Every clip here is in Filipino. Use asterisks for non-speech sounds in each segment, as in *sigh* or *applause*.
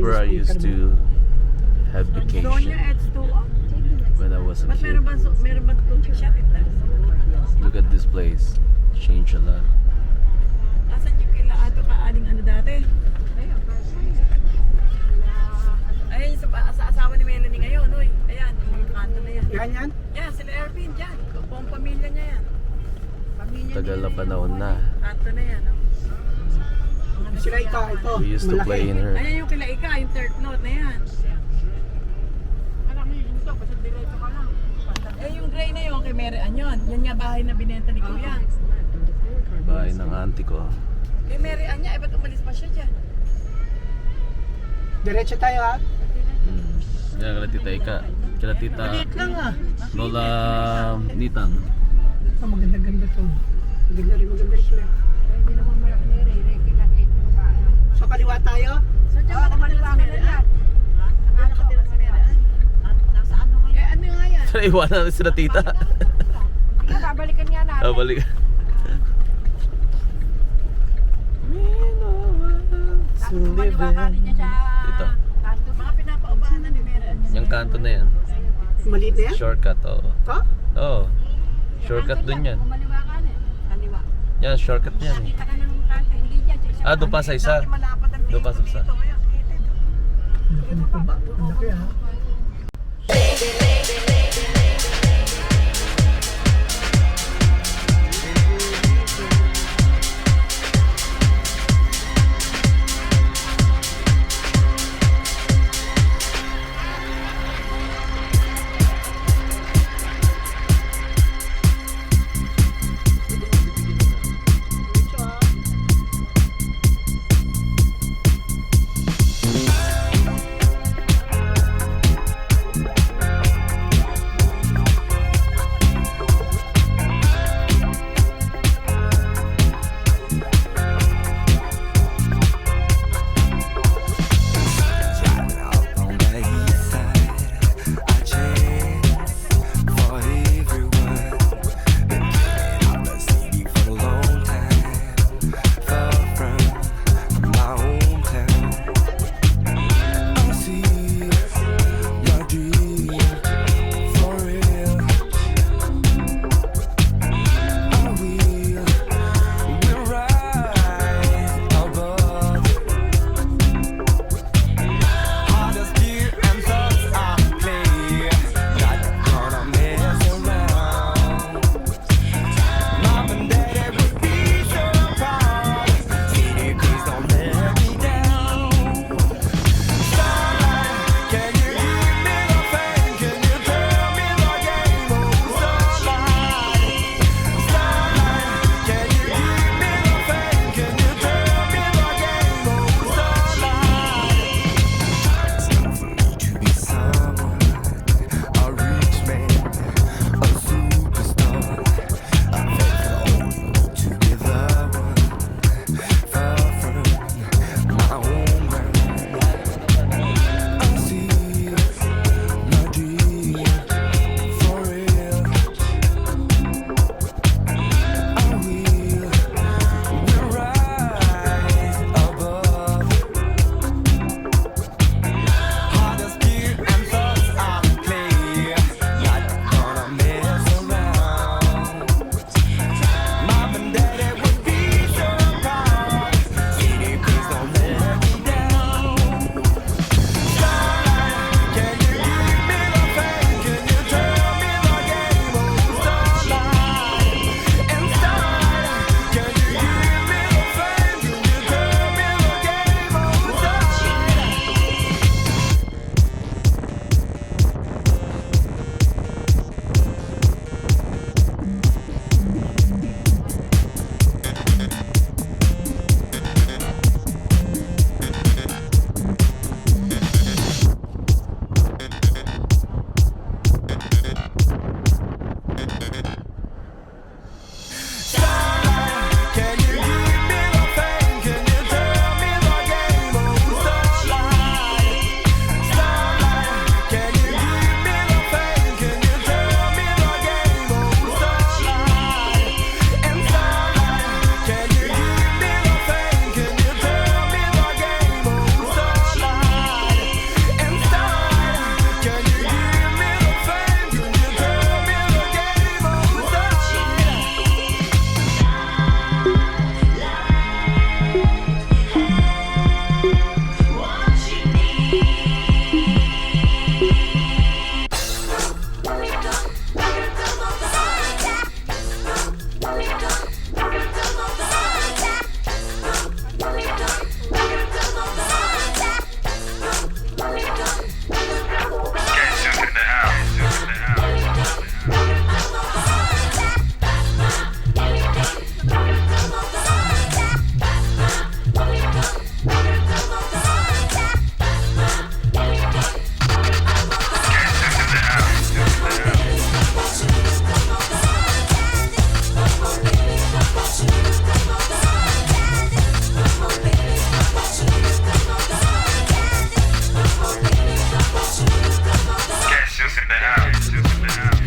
where I used to have vacation up. when I was a kid. Look at this place. Changed a lot. Asan yung kila ato ka aling ano dati? Ay, sa, sa asawa ni Melanie ngayon, oy. Ayan, yung mga kanto na yan. Yan yan? Sila Ervin, dyan. Buong pamilya niya yan. Pamilya Tagal na panahon na. Kanto na yan, oh. Mga Sila nasiya. ika, ito. We used to malaki. play in her. Ayan yung kila Ika, yung third note na yan. Eh, yung gray na yun kay Mary Ann yun. Yan nga bahay na binenta ni Kuya. Bahay ng auntie ko. Kay Mary Ann niya, eh ba't umalis pa siya dyan? Diretso tayo ha. Hmm. Yan, kala tita Ika. Kala tita Maliit lang ah. Lola Nitang. Oh, maganda-ganda to. Maganda rin, maganda rin sila. So kaliwa tayo? So, dyan oh, nakatira Ann. Dyan nakatira Mary Ann. Nasa ano nga Eh, ano nga yan? Tara, iwanan na sila tita. Babalikan nga natin. Ah, sa Ito. kanto. Mga pinapaubahan na ni yan. Yung kanto na yan. Maliit na yan? Shortcut, oo. To? Oo. Shortcut dun yan. Bumaliwa ka rin. Kaliwa. Yan, shortcut yan. Nakita ka ng kanto. Hindi dyan. Sa isa Ah, doon pa sa isa. Ang Doon pa sa laki, ha. Right.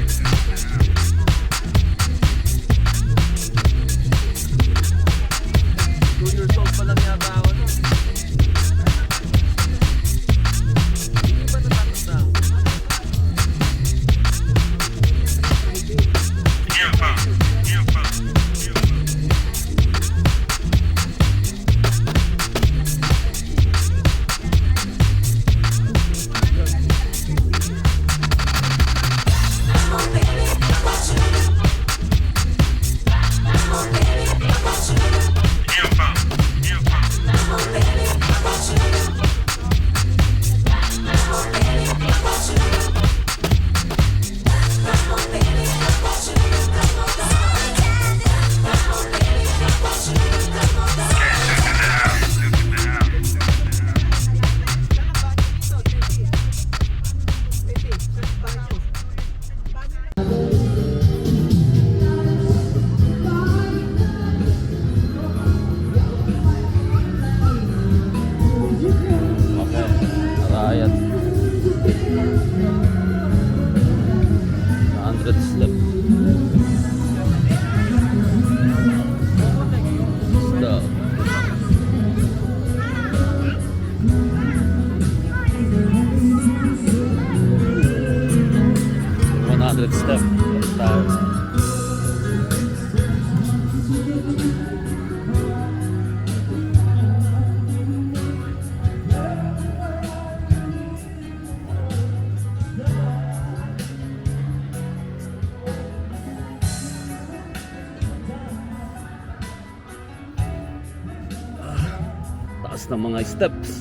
Mga steps.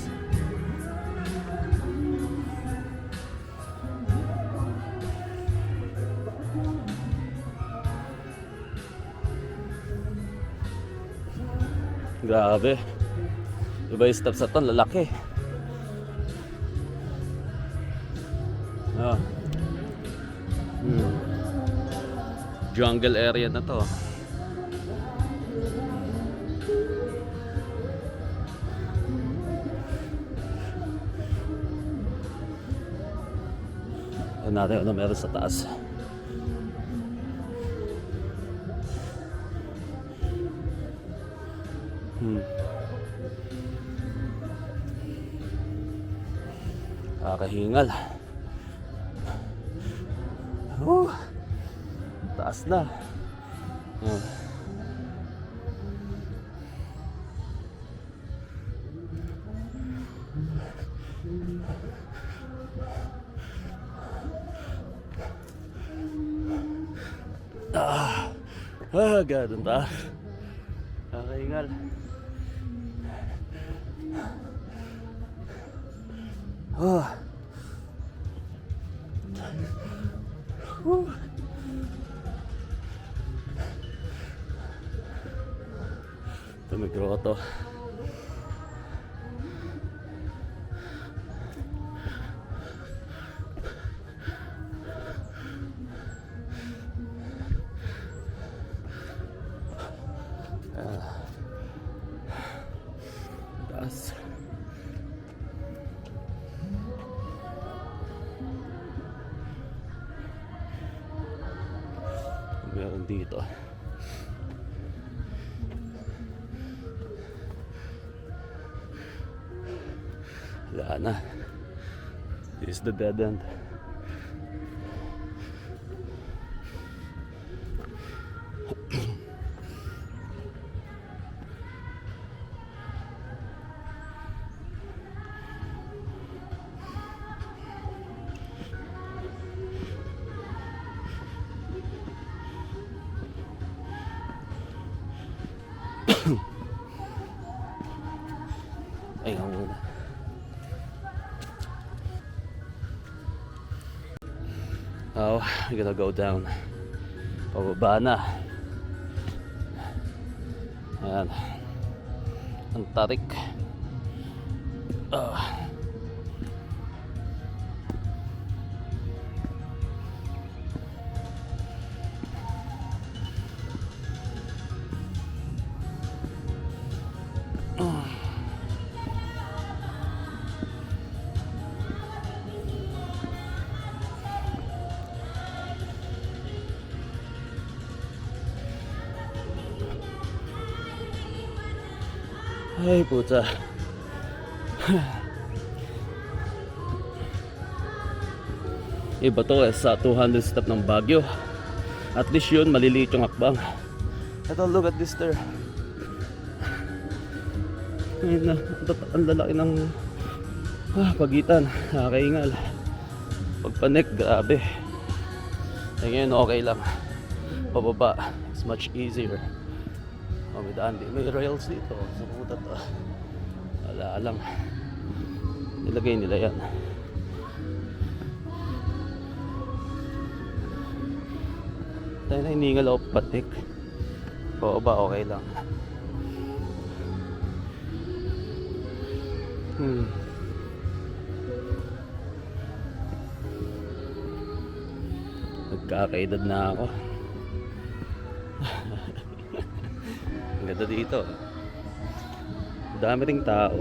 Grabe. Iba yung steps na to, lalaki. Ah. Hmm. Jungle area na to. Ano natin ano meron sa taas. Hmm. Kakahingal. Oh, taas na. Oh. Ah, ganun ta. Kakahingal. Oh. Whew. Ito may grotto. Wala na. This is the dead end. Gonna go down. Pababa na. Ayan. Ang tarik. Ah. Puta. Iba to eh, sa 200 step ng Baguio. At least yun, maliliit yung akbang. Ito, look at this there. Ayun na, ang- lalaki ng ah, pagitan. Nakakaingal. Pagpanek, grabe. Ngayon, okay lang. Pababa, it's much easier. Oh, may daan. May rails dito. Sa puta to. Wala lang. Nilagay nila yan. Tayo na hiningal ako patik. Oo ba? Okay lang. Hmm. Nagkakaedad na ako. Ganda dito. Dami ring tao.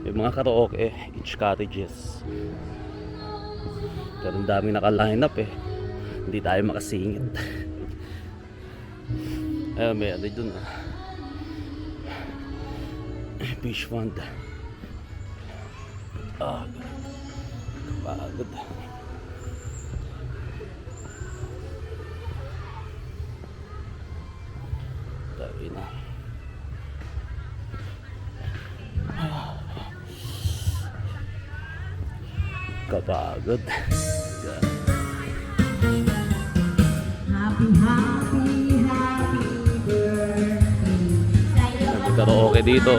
May mga karaoke, each cottages. Pero ang daming naka-line up eh. Hindi tayo makasingit. *laughs* Ayun, may ano dun ah. Fish fund. Ah, pagod. Kapagod. Nagkaraoke dito.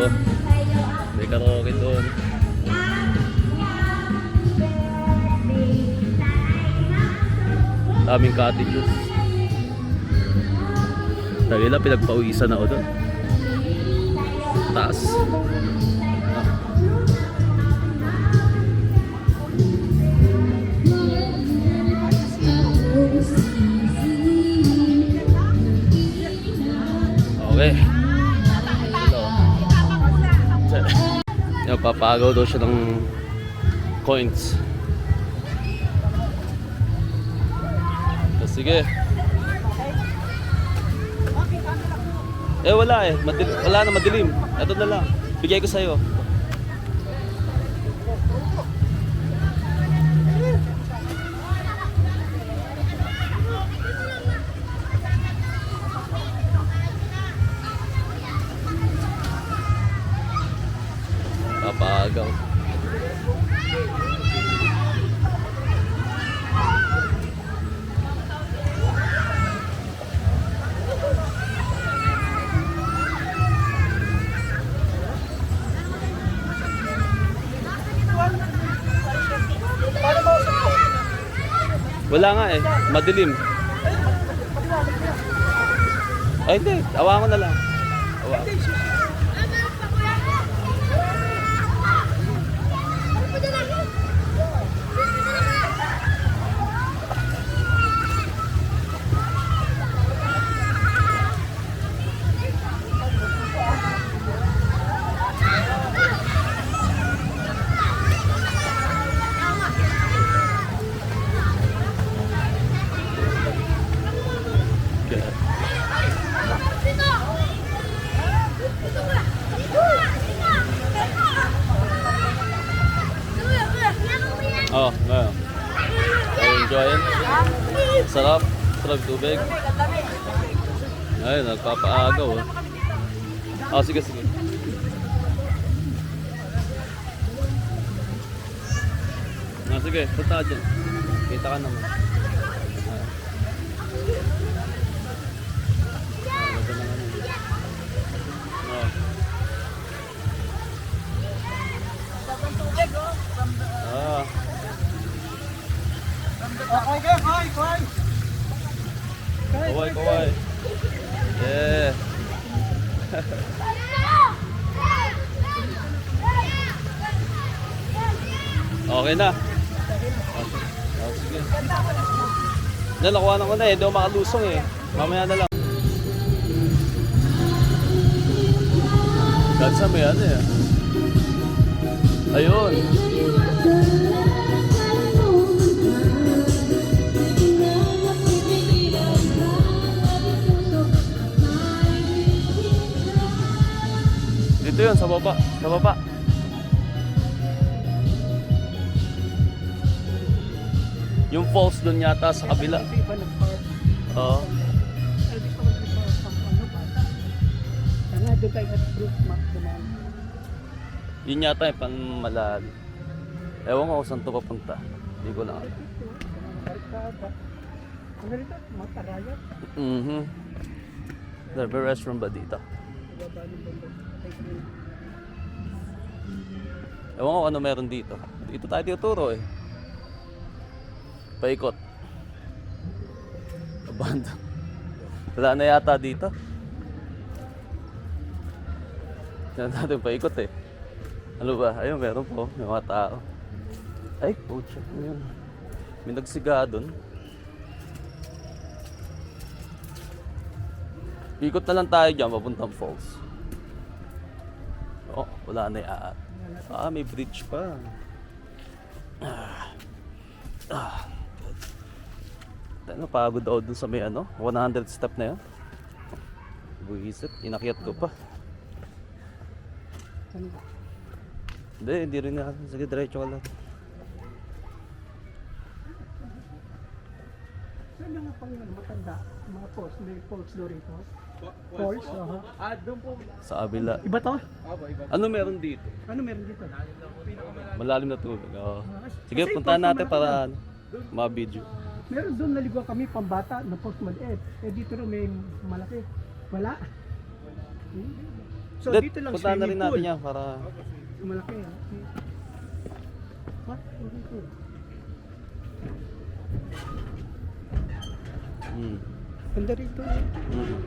May karaoke doon. Daming cottages. Dahil lang pinagpawisan ako doon. Taas. Papagaw daw siya ng coins. So, sige. Eh wala eh. Madil wala na madilim. Ito na lang. Bigay ko sa'yo. Wala nga eh. Madilim. Ay hindi. Awa ko na lang. Tubig. Ay, nagpapaagaw. Oh. Oh, sige, sige. Ah, sige, punta ka dyan. Kita ka naman. Na. Oh, sige. Na ko na eh. Hindi makalusong eh. Mamaya na lang. Kahit sa may ano eh. Ayun. Dito yun, sa baba. Sa baba. Yung falls doon yata sa kabila. Oo. Ano, doon tayo at group map naman. Yun yata yung panmalali. Ewan ko kung saan to papunta. Hindi ko lang. Ano rito? Matarayat. Mhm. There, may restaurant ba dito? Ewan ko ano meron dito. Dito tayo tinuturo eh. Paikot. Abandon. Wala na yata dito. Yan natin paikot eh. Ano ba? Ayun, meron po. May mga tao. Ay, pucha. Ano yun? May nagsiga doon. Ikot na lang tayo dyan, papuntang falls. Oh, wala na iaat. Ah, may bridge pa. Ah. Ah. Ano, pagod ako dun sa may ano, 100 step na yun. Buisip, inakyat ko pa. Ano ba? Hindi, hindi rin nga. Sige, diretso ka lang. Saan yung mga pang matanda? Mga post, may post doon rito. Poles, aha. Sa abila. Iba to? Ano meron dito? Ano meron dito? Malalim na tubig. Oo. Sige, Kasi puntahan post natin para ano, ma-video. Meron doon naliguan kami pambata na post maliit. Eh dito rin may malaki. Wala. So Hindi, dito lang puntahan na rin swimming natin pool. yan para Malaki. ah. What? Hmm. Ganda rito. Hmm.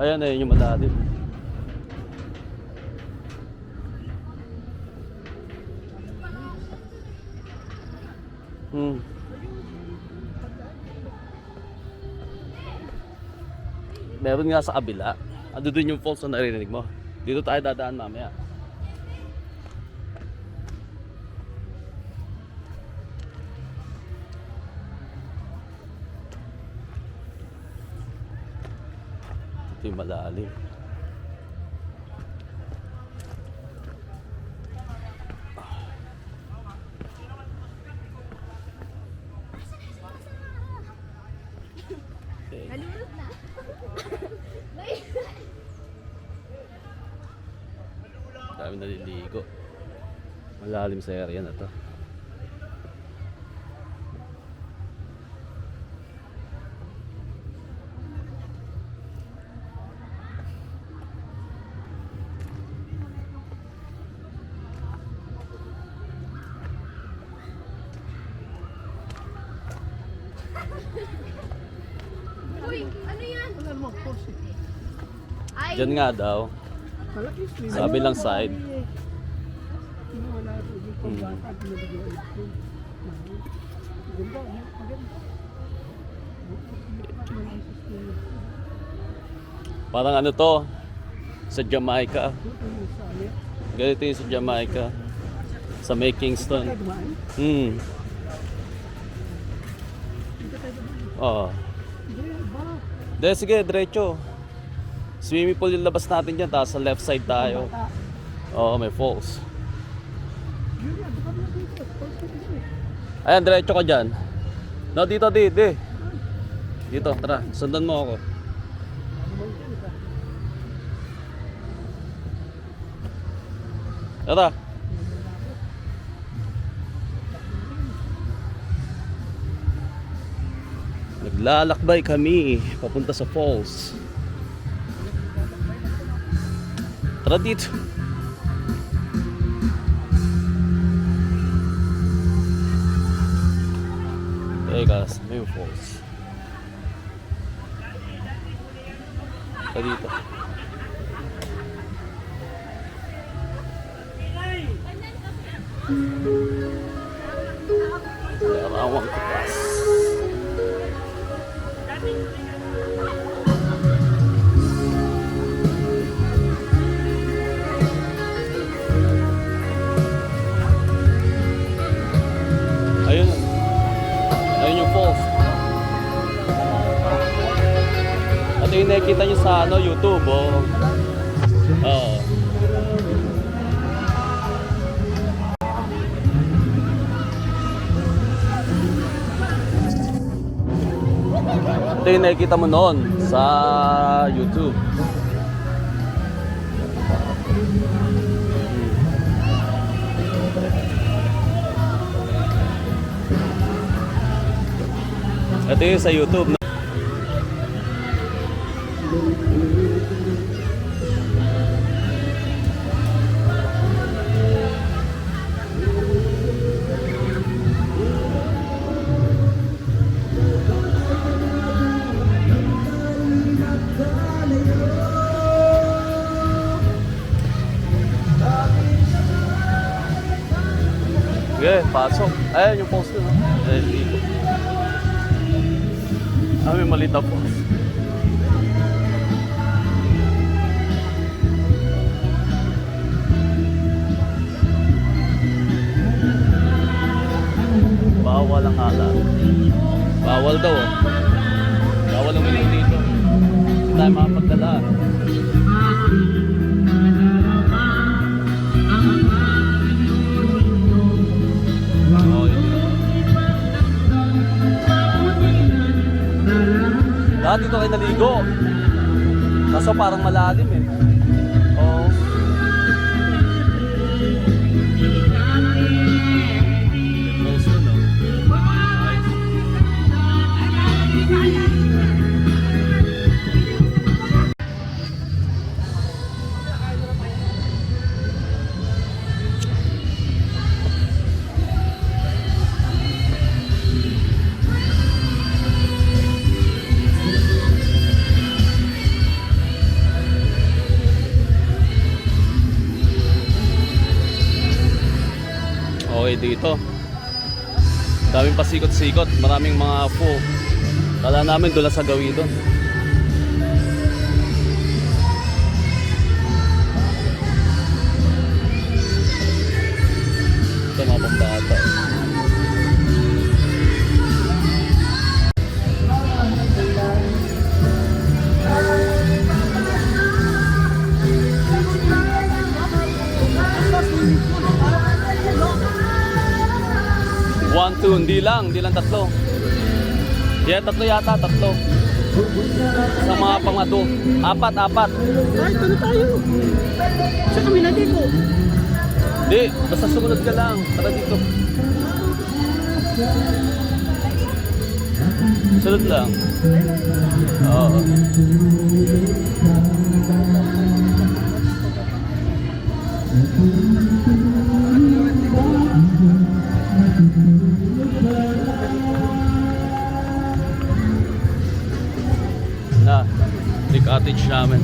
Ayan, ayun yung malalim. Hmm. Meron nga sa kabila. Ando dun yung falls na naririnig mo. Dito tayo dadaan mamaya. Ito yung malalim. Malalim sa area na to. Uy, ano yan? Wala eh. Ay, Diyan nga daw. Malaki swimming. Sa kabilang side. Pool. Parang ano to? Sa Jamaica. Ganito yung sa Jamaica. Sa May Kingston. Hmm. Oo. Ba? De, sige, diretso. Swimming pool yung labas natin dyan, tapos sa left side tayo. Oo, may falls. Yun yan. Baka mo dito. Post ko dito eh. Ayan, diretso ka dyan. No, dito, di, di. Dito, tara, sundan mo ako. Tara. Naglalakbay kami papunta sa falls. Tara dito. Teka, may falls. Tara dito. Larawang ano, YouTube, oh. Oo. Ito yung nakikita mo noon sa YouTube. Ito yung sa YouTube. Bawal ang halat. Bawal daw. oh. Bawal ang uminom dito. Hindi tayo makapagdala. Oh. Lahat dito kayo naligo. Kaso parang malalim eh. Dito. Daming pasikot-sikot, maraming mga po. Kala namin doon sa gawi doon. One, two, hindi lang, hindi lang tatlo. Yeah, tatlo yata, tatlo. Sa mga pangado. Apat, apat. Kahit ano tayo. Sa kabila dito. Hindi, basta sumunod ka lang. Tara dito. Sunod lang. Oo. Na, cottage namin.